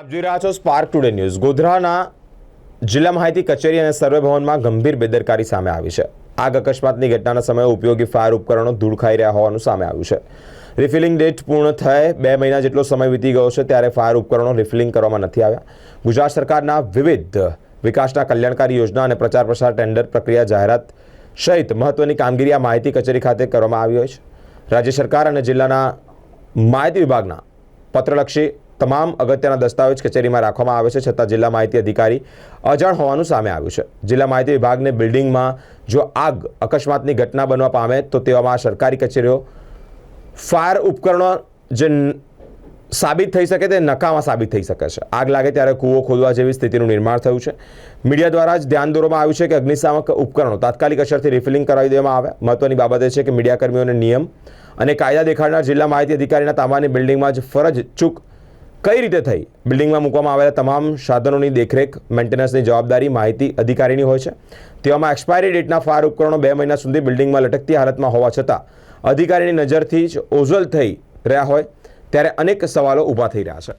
આપ જોઈ રહ્યા છો સ્પાર્ક ટુડે ન્યૂઝ ગોધરાના જિલ્લા માહિતી કચેરી અને સર્વે ભવનમાં ગંભીર બેદરકારી સામે આવી છે. આગ અકસ્માતની ઘટનાના સમયે ઉપયોગી ફાયર ઉપકરણો ધૂળ ખાઈ રહ્યા હોવાનું સામે આવ્યું છે. રિફિલિંગ ડેટ પૂર્ણ થયે બે મહિના જેટલો સમય વીતી ગયો છે ત્યારે ફાયર ઉપકરણો રિફિલિંગ કરવામાં નથી આવ્યા. ગુજરાત સરકારના વિવિધ વિકાસના કલ્યાણકારી યોજના અને પ્રચાર પ્રસાર ટેન્ડર પ્રક્રિયા જાહેરાત સહિત મહત્વની કામગીરી આ માહિતી કચેરી ખાતે કરવામાં આવી હોય છે. રાજ્ય સરકાર અને જિલ્લાના માહિતી વિભાગના પત્રલક્ષી તમામ અગત્યના દસ્તાવેજ કચેરીમાં રાખવામાં આવે છે, છતાં જિલ્લા માહિતી અધિકારી અજાણ હોવાનું સામે આવ્યું છે. જિલ્લા માહિતી વિભાગને બિલ્ડિંગમાં જો આગ અકસ્માતની ઘટના બનવા પામે, તો તેવામાં સરકારી કચેરીઓ ફાયર ઉપકરણો જે સાબિત થઈ શકે તે નકામા સાબિત થઈ શકે છે. આગ લાગે ત્યારે કૂવો ખોદવા જેવી સ્થિતિનું નિર્માણ થયું છે. મીડિયા દ્વારા જ ધ્યાન દોરવામાં આવ્યું છે કે અગ્નિશામક ઉપકરણો તાત્કાલિક અસરથી રિફિલિંગ કરાવી દેવામાં આવે. મહત્વની બાબત એ છે કે મીડિયાકર્મીઓને નિયમ અને કાયદા દેખાડનાર જિલ્લા માહિતી અધિકારીના તાબાની બિલ્ડિંગમાં જ ફરજ ચૂક કઈ રીતે થઈ? બિલ્ડિંગમાં મૂકવામાં આવેલા તમામ સાધનોની દેખરેખ મેન્ટેનન્સની જવાબદારી માહિતી અધિકારીની હોય છે. તેવામાં એક્સપાયરી ડેટના ફાયર ઉપકરણો બે મહિના સુધી બિલ્ડિંગમાં લટકતી હાલતમાં હોવા છતાં અધિકારીની નજરથી જ ઓઝલ થઈ રહ્યા હોય, ત્યારે અનેક સવાલો ઊભા થઈ રહ્યા છે.